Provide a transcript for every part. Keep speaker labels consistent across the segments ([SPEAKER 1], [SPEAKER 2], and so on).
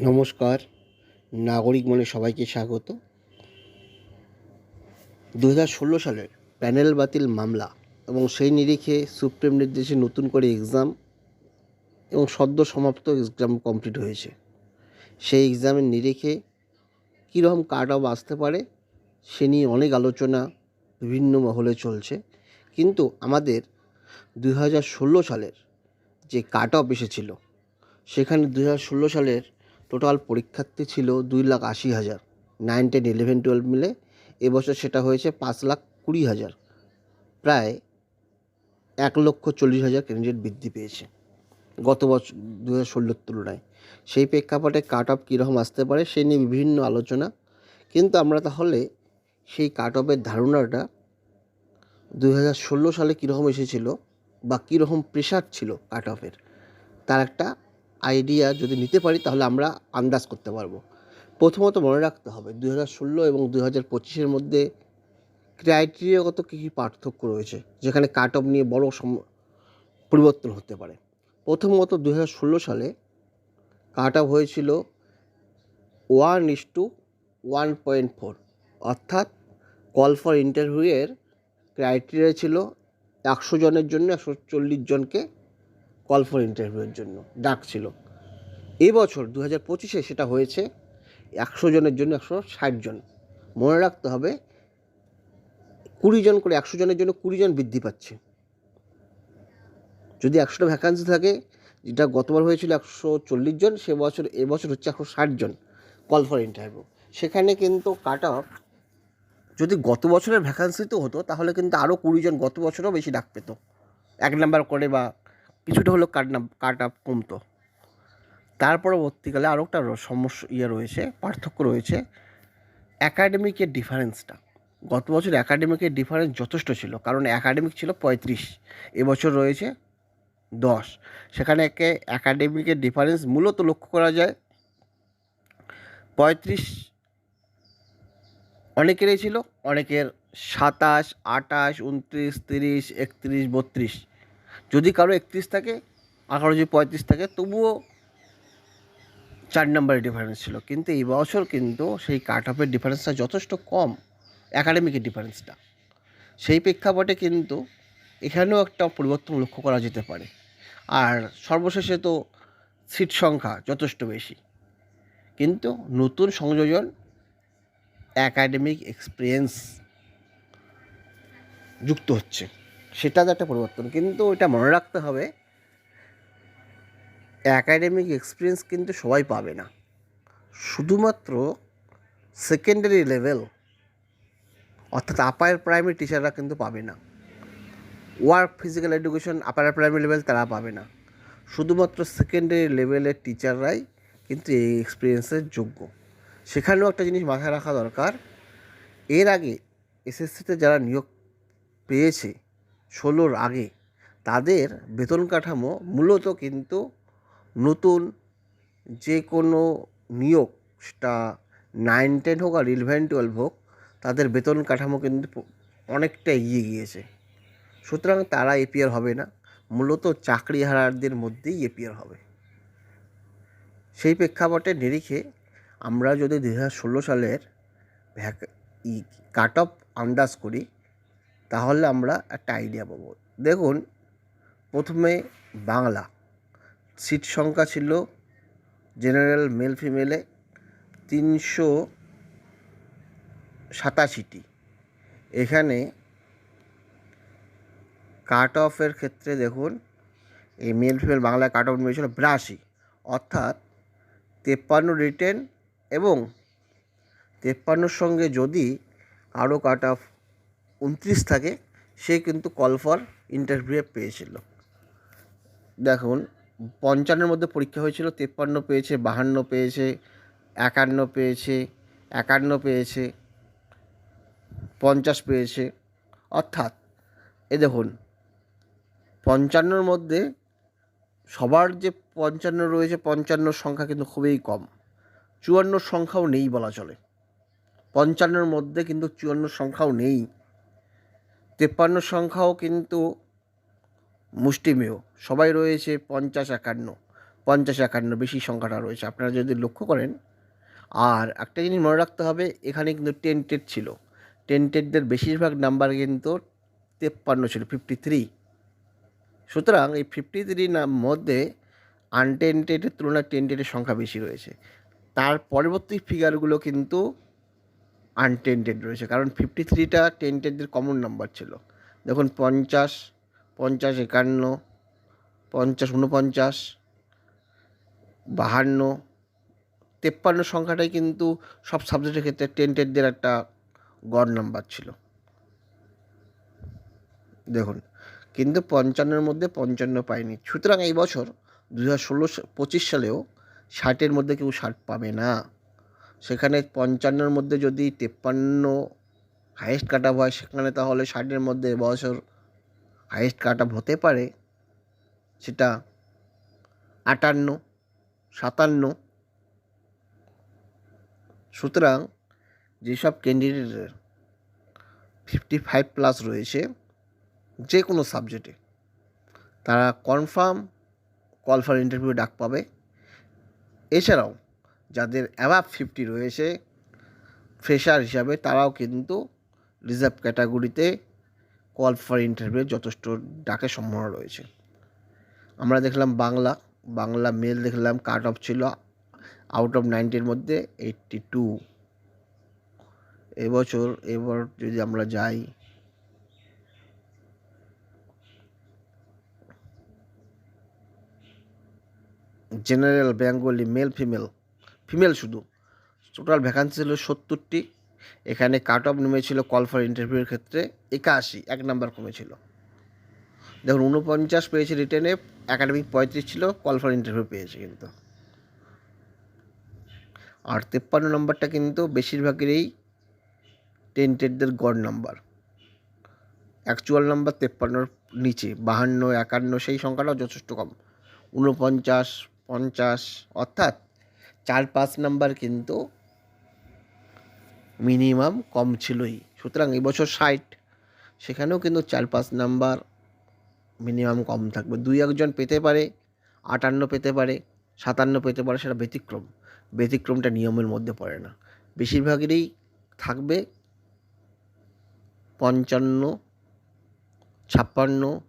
[SPEAKER 1] নমস্কার। নাগরিক মনে সবাইকে স্বাগত। দু ষোলো সালের প্যানেল বাতিল মামলা এবং সেই নিরিখে সুপ্রিম নির্দেশে নতুন করে এক্সাম এবং সদ্য সমাপ্ত এক্সাম কমপ্লিট হয়েছে। সেই এক্সামের নিরিখে কীরকম কাট অফ আসতে পারে, সে নিয়ে অনেক আলোচনা বিভিন্ন মহলে চলছে। কিন্তু আমাদের দু হাজার ষোলো সালের যে কাট অফ এসেছিল, সেখানে দু হাজার ষোলো সালের টোটাল পরীক্ষার্থী ছিল দুই লাখ আশি হাজার। নাইন টেন ইলেভেন টুয়েলভ মিলে এবছর সেটা হয়েছে পাঁচ লাখ কুড়ি হাজার। প্রায় এক লক্ষ চল্লিশ হাজার ক্যান্ডিডেট বৃদ্ধি পেয়েছে গত বছর দু হাজার ষোলোর তুলনায়। সেই প্রেক্ষাপটে কাট অফ কীরকম আসতে পারে সে নিয়ে বিভিন্ন আলোচনা। কিন্তু আমরা তাহলে সেই কাট অফের ধারণাটা দু হাজার ষোলো সালে কীরকম এসেছিল বা কীরকম প্রেশার ছিল কাট অফের তার একটা আইডিয়া যদি নিতে পারি, তাহলে আমরা আন্দাজ করতে পারব। প্রথমত মনে রাখতে হবে দু হাজার ষোলো এবং দু হাজার পঁচিশের মধ্যে ক্রাইটেরিয়াগত কী কী পার্থক্য রয়েছে, যেখানে কাট অফ নিয়ে বড় সম, পরিবর্তন হতে পারে। প্রথমত দু হাজার ষোলো সালে কাট অফ হয়েছিল one is to one point four অর্থাৎ কল ফর ইন্টারভিউয়ের ক্রাইটেরিয়া ছিল একশো জনের জন্য একশো চল্লিশ জনকে কল ফর ইন্টারভিউয়ের জন্য, ডাক ছিল। এই বছর দু হাজার পঁচিশে সেটা হয়েছে, একশো জনের জন্য একশো ষাট জন। মনে রাখতে হবে, কুড়ি জন করে একশো জনের জন্য কুড়ি জন বৃদ্ধি পাচ্ছে। যদি একশোটা ভ্যাকান্সি থাকে, যেটা গতবার হয়েছিল একশো চল্লিশ জন, সে বছর এবছর হচ্ছে একশো ষাট জন কল ফর ইন্টারভিউ সেখানে কিন্তু কাট অফ যদি গত বছরের ভ্যাকান্সিতেও হতো, তাহলে কিন্তু আরও কুড়ি জন গত বছরও বেশি ডাক পেত। এক নাম্বার করে বা কিছুটা হলেও কাট না, কাট আপ কমতো। তার পরবর্তীকালে আরও একটা সমস্যা ইয়ে রয়েছে, পার্থক্য রয়েছে অ্যাকাডেমিকের ডিফারেন্সটা গত বছর অ্যাকাডেমিকের ডিফারেন্স যথেষ্ট ছিল, কারণ অ্যাকাডেমিক ছিল পঁয়ত্রিশ, এবছর রয়েছে দশ। সেখানে একে অ্যাকাডেমিকের ডিফারেন্স মূলত লক্ষ্য করা যায়, পঁয়ত্রিশ অনেকেরই ছিল, অনেকের সাতাশ আটাশ উনত্রিশ, তিরিশ, একত্রিশ, বত্রিশ। যদি কারও একত্রিশ থাকে, আর কারও যদি পঁয়ত্রিশ থাকে, তবুও চার নম্বরের ডিফারেন্স ছিল। কিন্তু এই বছর কিন্তু সেই কাট অফের ডিফারেন্সটা যথেষ্ট কম অ্যাকাডেমিকের ডিফারেন্সটা সেই প্রেক্ষাপটে কিন্তু এখানেও একটা পরিবর্তন লক্ষ্য করা যেতে পারে। আর সর্বশেষে তো সিট সংখ্যা যথেষ্ট বেশি। কিন্তু নতুন সংযোজন অ্যাকাডেমিক এক্সপিরিয়েন্স যুক্ত হচ্ছে। সেটা তো একটা পরিবর্তন। কিন্তু এটা মনে রাখতে হবে অ্যাকাডেমিক এক্সপিরিয়েন্স কিন্তু সবাই পাবে না। শুধুমাত্র সেকেন্ডারি লেভেল অর্থাৎ আপার প্রাইমারি টিচাররা কিন্তু পাবে না। Work physical education upper primary level তারা পাবে না। শুধুমাত্র সেকেন্ডারি লেভেলের টিচাররাই কিন্তু এই এক্সপিরিয়েন্সের যোগ্য। সেখানেও একটা জিনিস মাথায় রাখা দরকার, এর আগে এসএসসিতে যারা নিয়োগ পেয়েছে ষোলোর আগে তাদের বেতন কাঠামো মূলত কিন্তু নতুন যে কোনো নিয়োগ, সেটা নাইন টেন হোক আর ইলেভেন টুয়েলভ হোক, তাদের বেতন কাঠামো কিন্তু অনেকটা এগিয়ে গিয়েছে। সুতরাং তারা এপিআর হবে না, মূলত চাকরি হারারদের মধ্যেই এপিআর হবে। সেই প্রেক্ষাপটে নিরিখে আমরা যদি দু হাজার ষোলো সালের ভ্যাক, ই কাট অফ আন্দাজ করি তাহলে আমরা একটা আইডিয়া পাবো। দেখুন, প্রথমে বাংলা। সিট সংখ্যা ছিল জেনারেল মেল ফিমেলে তিনশো সাতাশিটি। এখানে কাট অফের ক্ষেত্রে দেখুন, এই মেল ফিমেল বাংলায় কাট অফ নিয়েছিল বিরাশি। অর্থাৎ তেপ্পান্ন রিটেন এবং তেপ্পান্নর সঙ্গে যদি আরও কাট অফ উনত্রিশ থাকে, সে কিন্তু কল ফর ইন্টারভিউ পেয়েছিল। দেখুন, পঞ্চান্নের মধ্যে পরীক্ষা হয়েছিল, তেপ্পান্ন পেয়েছে, বাহান্ন পেয়েছে, একান্ন পেয়েছে একান্ন পেয়েছে, পঞ্চাশ পেয়েছে। অর্থাৎ, এ দেখুন, পঞ্চান্নর মধ্যে সবার যে পঞ্চান্ন রয়েছে, পঞ্চান্নর সংখ্যা কিন্তু খুবই কম। চুয়ান্নর সংখ্যাও নেই বলা চলে। পঞ্চান্নর মধ্যে কিন্তু চুয়ান্ন সংখ্যাও নেই। তেপ্পান্ন সংখ্যাও কিন্তু মুষ্টিমেয়। সবাই রয়েছে পঞ্চাশ একান্ন। পঞ্চাশ একান্ন বেশি সংখ্যাটা রয়েছে। আপনারা যদি লক্ষ্য করেন, আর একটা জিনিস মনে রাখতে হবে, এখানে কিন্তু টেন্টেড ছিল। টেন্টেডদের বেশিরভাগ নাম্বার কিন্তু তেপ্পান্ন ছিল ফিফটি থ্রি সুতরাং এই ফিফটি থ্রি মধ্যে আনটেন্টেডের তুলনায় টেন্টেডের সংখ্যা বেশি রয়েছে। তার পরবর্তী ফিগারগুলো কিন্তু আনটেন্টেড রয়েছে। কারণ ফিফটি থ্রিটা টেন্টেডদের কমন নাম্বার ছিল। দেখুন, পঞ্চাশ পঞ্চাশ একান্ন, পঞ্চাশ উনপঞ্চাশ বাহান্ন, তেপ্পান্ন সংখ্যাটাই কিন্তু সব সাবজেক্টের ক্ষেত্রে টেন্টেডদের একটা গড় নাম্বার ছিল। দেখুন, কিন্তু পঞ্চান্নের মধ্যে পঞ্চান্ন পায়নি। সুতরাং এই বছর দু হাজার ষোলো, পঁচিশ সালেও ষাটের মধ্যে কেউ ষাট পাবে না। সেখানে পঞ্চান্নর মধ্যে যদি তেপ্পান্ন হাইয়েস্ট কাট হয়, সেখানে তাহলে ষাটের মধ্যে বছর হাইয়েস্ট কাট হতে পারে। সেটা আটান্ন, সাতান্ন। সুতরাং যেসব ক্যান্ডিডেটের ফিফটি ফাইভ প্লাস রয়েছে যে কোনো সাবজেক্টে তারা কনফার্ম কল ফর ইন্টারভিউ ডাক পাবে। এছাড়াও যাদের অ্যাভাব ফিফটি রয়েছে ফ্রেশার হিসাবে তারাও কিন্তু রিজার্ভ ক্যাটাগরিতে কল ফর ইন্টারভিউ যথেষ্ট ডাকের সম্ভাবনা রয়েছে। আমরা দেখলাম বাংলা বাংলা মেল দেখলাম কাট অফ ছিল আউট অফ নাইনটির মধ্যে এইটটি টু এবছর, এবার যদি আমরা যাই general Bengali male female female শুধু। টোটাল ভ্যাকান্সি ছিল সত্তরটি। এখানে কাট অফ নেমেছিল কল ফর ইন্টারভিউর ক্ষেত্রে একাশি, এক নাম্বার কমেছিল। দেখুন উনপঞ্চাশ পেয়েছে রিটেনে একাডেমিক পঁয়ত্রিশ ছিল কল ফর ইন্টারভিউ পেয়েছে কিন্তু। আর তেপ্পান্ন নম্বরটা কিন্তু বেশিরভাগেরই টেন্টেডদের গড় নাম্বার অ্যাকচুয়াল নাম্বার তেপ্পান্নর নিচে, বাহান্ন, একান্ন, সেই সংখ্যাটাও যথেষ্ট কম। ঊনপঞ্চাশ, পঞ্চাশ, অর্থাৎ চার পাঁচ নাম্বার কিন্তু মিনিমাম কম ছিলই। সুতরাং এবছর ষাট, সেখানেও কিন্তু চার পাঁচ নাম্বার মিনিমাম কম থাকবে। দুই একজন পেতে পারে, আটান্ন পেতে পারে, সাতান্ন পেতে পারে, সেটা ব্যতিক্রম। ব্যতিক্রমটা নিয়মের মধ্যে পড়ে না। বেশিরভাগেরই থাকবে পঞ্চান্ন, ছাপ্পান্ন,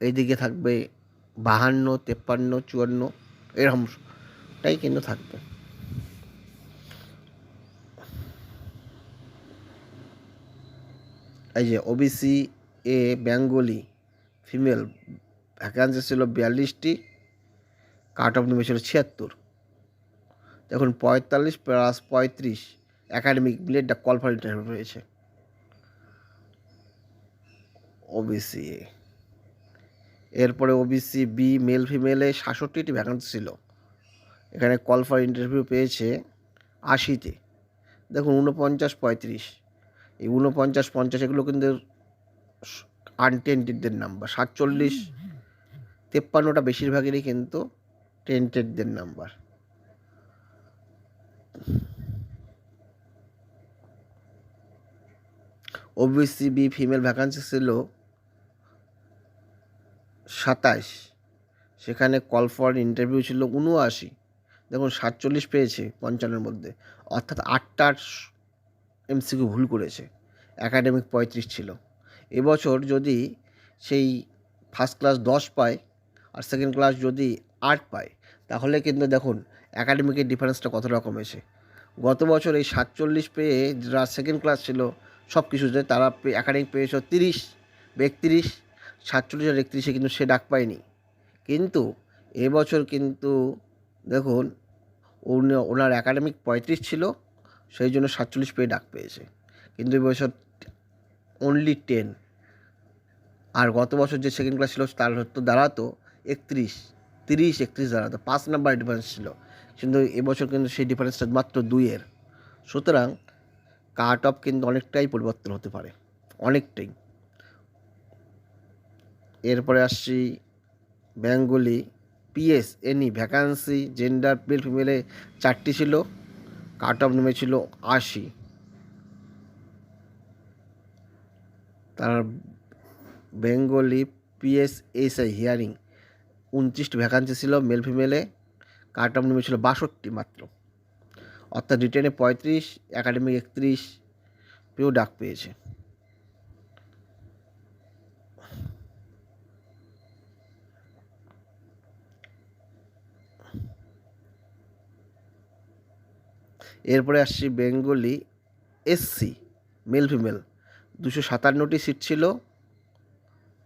[SPEAKER 1] এদিকে থাকবে বাহান্ন, তেপ্পান্ন, চুয়ান্ন এরকমটাই কিন্তু থাকবে। এই যে OBC A Bengali female vacancy ছিল বিয়াল্লিশটি কাট অফ নেমেছিল ছিয়াত্তর। দেখুন পঁয়তাল্লিশ প্লাস পঁয়ত্রিশ একাডেমিক মিলে কল ফর রয়েছে। ওবিসি এরপরে ওবিসি বি মেল ফিমেলে সাতষট্টিটি ভ্যাকান্সি ছিল। এখানে কল ফর ইন্টারভিউ পেয়েছে আশিতে। দেখুন উনপঞ্চাশ পঁয়ত্রিশ। এই উনপঞ্চাশ পঞ্চাশ এগুলো কিন্তু আনটেন্টেডদের নাম্বার সাতচল্লিশ, তেপ্পান্নটা বেশিরভাগেরই কিন্তু টেন্টেডদের number OBC B female vacancy ছিল সাতাশ সেখানে কল ফর ইন্টারভিউ ছিল উনআশি দেখুন, সাতচল্লিশ পেয়েছে পঞ্চান্নের মধ্যে। অর্থাৎ আটটার এমসিকিউ ভুল করেছে। একাডেমিক পঁয়ত্রিশ ছিল। এবছর যদি সেই ফার্স্ট ক্লাস দশ পায় আর সেকেন্ড ক্লাস যদি আট পায়, তাহলে কিন্তু দেখুন, একাডেমিকের ডিফারেন্সটা কতটা কমেছে। গত বছর এই সাতচল্লিশ পেয়ে যারা সেকেন্ড ক্লাস ছিল, সব কিছুতে তারা একাডেমিক পেয়েছিল তিরিশ, একত্রিশ, সাতচল্লিশ আর একত্রিশে কিন্তু সে ডাক পায়নি। কিন্তু এবছর কিন্তু দেখুন ওনার একাডেমিক পঁয়ত্রিশ ছিল, সেই জন্য সাতচল্লিশ পেয়ে ডাক পেয়েছে। কিন্তু এবছর অনলি টেন আর গত বছর যে সেকেন্ড ক্লাস ছিল, তার হয়তো দাঁড়াতো একত্রিশ, তিরিশ, একত্রিশ দাঁড়াতো। পাঁচ নাম্বার ডিফারেন্স ছিল। কিন্তু এবছর কিন্তু সেই ডিফারেন্সটা মাত্র দুইয়ের। সুতরাং কাট অফ কিন্তু অনেকটাই পরিবর্তন হতে পারে। অনেকটাই। এরপরে আসছি Bengali. PS, any, vacancy, gender, male, ফিমেলে চারটি ছিল কাট অফ নেমেছিল আশি। তার বেঙ্গলি পিএস এসআই হিয়ারিং উনত্রিশটি ভ্যাকান্সি ছিল, মেল, ফিমেলে কাট অফ নেমেছিল বাষট্টি মাত্র। অর্থাৎ রিটেনে পঁয়ত্রিশ, একাডেমিক একত্রিশ পেয়েও ডাক পেয়েছে। এরপরে আসছি বেঙ্গলি এসসি মেল ফিমেল দুশো সাতান্নটি সিট ছিল।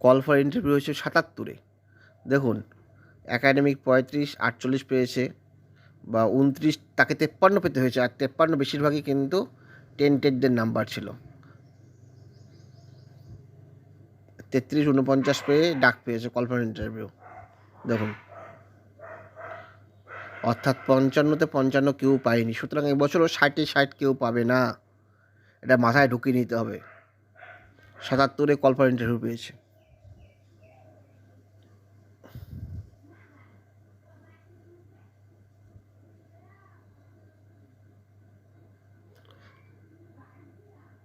[SPEAKER 1] কল ফর ইন্টারভিউ হয়েছে সাতাত্তরে। দেখুন একাডেমিক পঁয়ত্রিশ, আটচল্লিশ পেয়েছে বা উনত্রিশ, তাকে তেপ্পান্ন পেতে হয়েছে। আর তেপ্পান্ন বেশিরভাগই কিন্তু টেন্টেডদের নাম্বার ছিল। তেত্রিশ উনপঞ্চাশ পেয়ে ডাক পেয়েছে কল ফর ইন্টারভিউ দেখুন অর্থাৎ পঞ্চান্নতে পঞ্চান্ন কেউ পায়নি। সুতরাং এবছরও ষাটে ষাট কেউ পাবে না। এটা মাথায় ঢুকিয়ে নিতে হবে। সাতাত্তরে কল ফর ইন্টারভিউ পেয়েছে।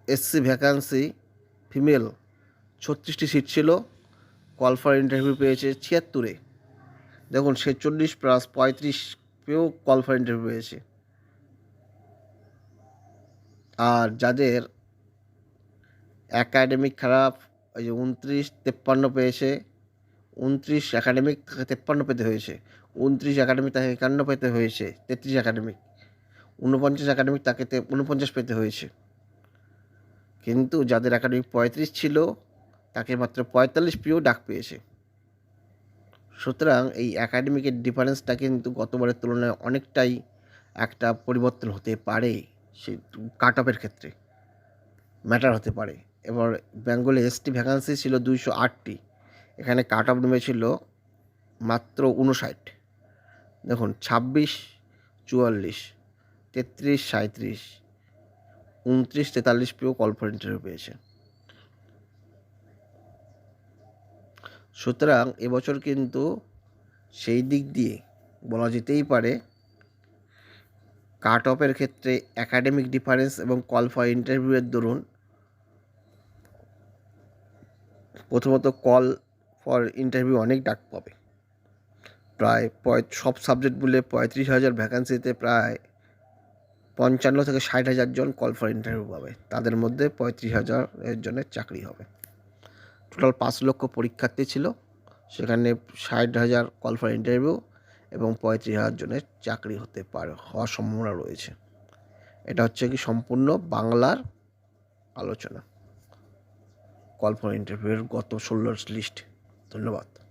[SPEAKER 1] এসসি ভ্যাকান্সি ফিমেল ছত্রিশটি সিট ছিল। কল ফর ইন্টারভিউ পেয়েছে ছিয়াত্তরে। দেখুন, ছেচল্লিশ প্লাস পঁয়ত্রিশ পেয়েও কল ফর ইন্টারভিউ পেয়েছে। আর যাদের একাডেমিক খারাপ, ওই যে উনত্রিশ তেপ্পান্ন পেয়েছে, উনত্রিশ একাডেমিক তাকে তেপ্পান্ন পেতে হয়েছে, উনত্রিশ একাডেমিক তাকে একান্ন পেতে হয়েছে, তেত্রিশ একাডেমিক ঊনপঞ্চাশ একাডেমিক তাকে ঊনপঞ্চাশ পেতে হয়েছে। কিন্তু যাদের একাডেমিক পঁয়ত্রিশ ছিল, তাকে মাত্র পঁয়তাল্লিশ পেয়েও ডাক পেয়েছে। সুতরাং এই অ্যাকাডেমিকের ডিফারেন্সটা কিন্তু গতবারের তুলনায় অনেকটাই একটা পরিবর্তন হতে পারে, সে কাট অফের ক্ষেত্রে। ম্যাটার হতে পারে। এবার বেঙ্গলে এসটি ভ্যাকান্সি ছিল দুইশো আটটি। এখানে কাট অফ নেমেছিল মাত্র উনষাট দেখুন, ছাব্বিশ, চুয়াল্লিশ, তেত্রিশ সাঁত্রিশ উনত্রিশ, তেতাল্লিশ পেয়েও কল ফর ইন্টারভিউ পেয়েছে। সুতরাং এবছর কিন্তু সেই দিক দিয়ে বলা যেতেই পারে কাট অফের ক্ষেত্রে একাডেমিক ডিফারেন্স এবং কল ফর ইন্টারভিউয়ের দরুন প্রথমত কল ফর ইন্টারভিউ অনেক ডাক পাবে। প্রায় সব সাবজেক্ট বলে পঁয়ত্রিশ হাজার ভ্যাকান্সিতে প্রায় পঞ্চান্ন থেকে ষাট হাজার জন কল ফর ইন্টারভিউ পাবে। তাদের মধ্যে পঁয়ত্রিশ হাজারের জনের চাকরি হবে। টোটাল পাঁচ লক্ষ পরীক্ষার্থী ছিল। সেখানে ষাট হাজার কল ফর ইন্টারভিউ এবং পঁয়ত্রিশ হাজার জনের চাকরি হতে পারে, হওয়ার সম্ভাবনা রয়েছে। এটা হচ্ছে কি সম্পূর্ণ বাংলার আলোচনা। কল ফর ইন্টারভিউয়ের গত ষোলোর লিস্ট ধন্যবাদ।